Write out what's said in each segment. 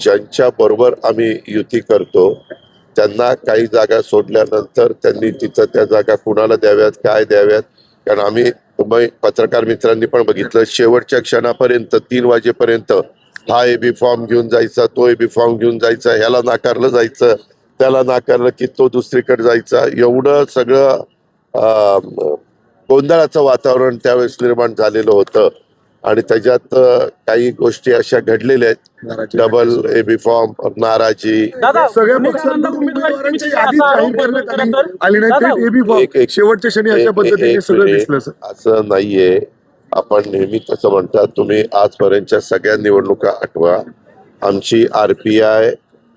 ज्यांच्या बरोबर आम्ही युती करतो त्यांना काही जागा सोडल्यानंतर त्यांनी तिथं त्या जागा कुणाला द्याव्यात काय द्याव्यात? कारण आम्ही पत्रकार मित्रांनी पण बघितलं शेवटच्या क्षणापर्यंत तीन वाजेपर्यंत हा ए बी फॉर्म घेऊन जायचा तो ए बी फॉर्म घेऊन जायचा ह्याला नाकारलं जायचं त्याला नाकारलं की तो दुसरीकडे जायचा एवढं सगळं गोंधळाचं वातावरण त्यावेळेस निर्माण झालेलं होतं. आणि त्याच्यात काही गोष्टी अशा घडलेल्या आहेत. डबल एबी फॉर्म नाराजी. असा शेवटच्या क्षणी अशा पद्धतीने सगळं. दिसलं नाहीये. आपण नेहमी कसं म्हणतात तुम्ही आजपर्यंतच्या सगळ्या निवडणुका आठवा. आमची RPI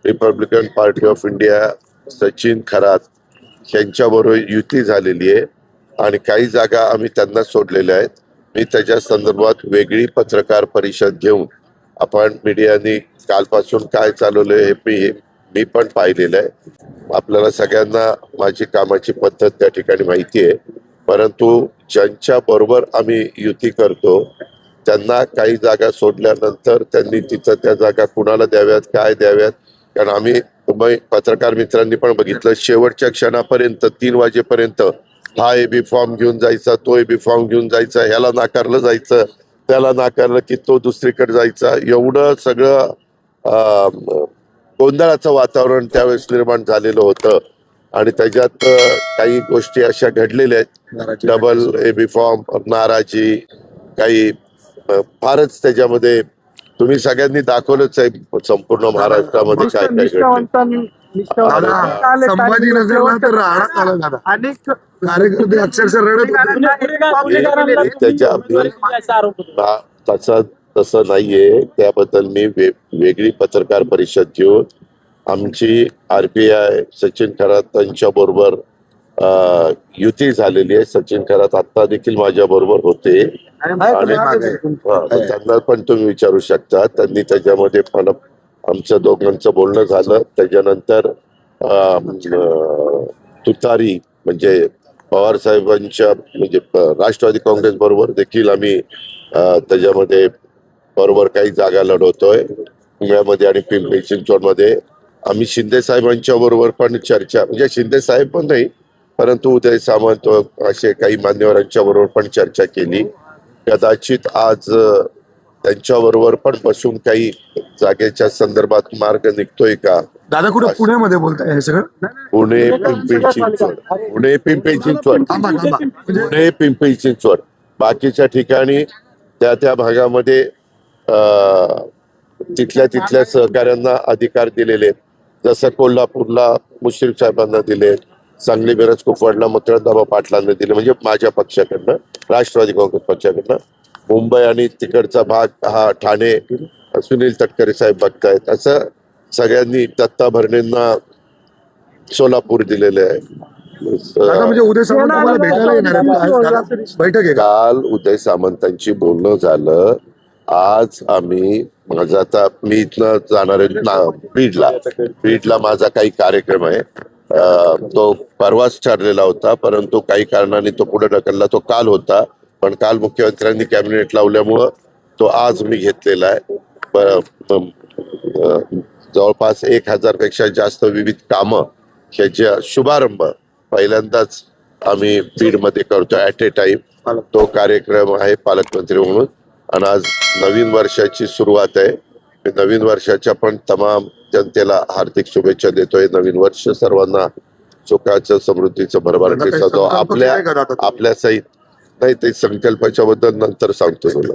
Republican Party of India Sachin Kharat यांच्याबरोबर युती झालेली आहे. आणि काही जागा आम्ही त्यांना सोडलेल्या आहेत. मी त्याच्या संदर्भात वेगळी पत्रकार परिषद घेऊन आपण मीडियाने कालपासून काय चालवलं हे मी मी पण पाहिलेलं आहे. आपल्याला सगळ्यांना माझी कामाची पद्धत त्या ठिकाणी माहिती आहे. परंतु ज्यांच्या बरोबर आम्ही युती करतो त्यांना काही जागा सोडल्यानंतर त्यांनी तिथं त्या जागा कुणाला द्याव्यात काय द्याव्यात? कारण आम्ही पत्रकार मित्रांनी पण बघितलं शेवटच्या क्षणापर्यंत तीन वाजेपर्यंत हा एबी फॉर्म घेऊन जायचा तो एबी फॉर्म घेऊन जायचा ह्याला नाकारलं जायचं त्याला नाकारलं की तो दुसरीकडे जायचा. एवढं सगळं गोंधळाचं वातावरण त्यावेळेस निर्माण झालेलं होतं. आणि त्याच्यात काही गोष्टी अशा घडलेल्या आहेत. डबल एबी फॉर्म नाराजी काही फारच त्याच्यामध्ये तुम्ही सगळ्यांनी दाखवलंच आहे. संपूर्ण महाराष्ट्रामध्ये काय काय घडलं दादा संभाजीनगरला तर राहण्यात आला दादा अनेक कार्यकर्ते अक्षरशः रडत होते. त्याच्या तसं तसं नाहीये. त्याबद्दल मी वे, वेगळी पत्रकार परिषद घेऊन आमची आरपीआय सचिन खरात यांच्या बरोबर युती झालेली आहे. सचिन खरात आता देखील माझ्या बरोबर होते. आणि हा, त्यांना पण तुम्ही विचारू शकता. त्यांनी त्याच्यामध्ये पण आमचं दोघांचं बोलणं झालं. त्याच्यानंतर तुतारी म्हणजे पवार साहेबांच्या म्हणजे राष्ट्रवादी काँग्रेस बरोबर देखील आम्ही त्याच्यामध्ये बरोबर काही जागा लढवतोय. पुण्यामध्ये आणि पिंपरी चिंचवडमध्ये. आम्ही शिंदे साहेबांच्या बरोबर पण चर्चा म्हणजे शिंदे साहेब पण नाही परंतु उदय सामंत असे काही मान्यवरांच्या बरोबर पण चर्चा केली. कदाचित आज अं, त्यांच्या बरोबर पण बसून काही जागेच्या संदर्भात मार्ग निघतोय का? दादा कुठे पुण्यामध्ये बोलताय हे सगळं? पुणे पिंपरी चिंचवड. पुणे पिंपरी चिंचवड. थांबा थांबा. म्हणजे पुणे पिंपरी चिंचवड. बाकीच्या ठिकाणी त्या त्या भागामध्ये अं, तिथल्या तिथल्या सहकाऱ्यांना अधिकार दिलेले आहेत. जसं कोल्हापूरला मुश्रीफ साहेबांना दिले सांगली मिरज कुपवाडला मकरंदाबा पाटलांना दिले म्हणजे माझ्या पक्षाकडनं राष्ट्रवादी काँग्रेस पक्षाकडनं. मुंबई आणि तिकडचा भाग हा ठाणे सुनील तटकरे साहेब बघतायत असं सगळ्यांनी दत्ता भरणेंना सोलापूर दिलेले आहे. म्हणजे उद्या सामंत तुम्हाला भेटायला येणार आहे. आज दादा? बैठक आहे का? काल उदय सामंतांची बोलणं झालं. आज आम्ही माझा आता मी इथनं जाणार आहे ना- बीडला. बीडला माझा काही कार्यक्रम आहे. अं, तो परवाच ठरलेला होता परंतु काही कारणाने तो पुढे ढकलला. तो काल होता. पण काल मुख्यमंत्र्यांनी कॅबिनेट लावल्यामुळं तो आज मी घेतलेला आहे. जवळपास एक हजारपेक्षा जास्त विविध कामं ह्याच्या शुभारंभ पहिल्यांदाच आम्ही बीडमध्ये करतो ऍट ए टाइम तो कार्यक्रम आहे पालकमंत्री म्हणून. आणि आज नवीन वर्षाची सुरुवात आहे. मी नवीन वर्षाच्या पण तमाम जनतेला हार्दिक शुभेच्छा देतोय नवीन वर्ष सर्वांना सुखाचं समृद्धीचं भरभराटीचं संकल्प आपल्या? आपल्या सहित नाही ते संकल्पाच्या बद्दल नंतर सांगतो तुला.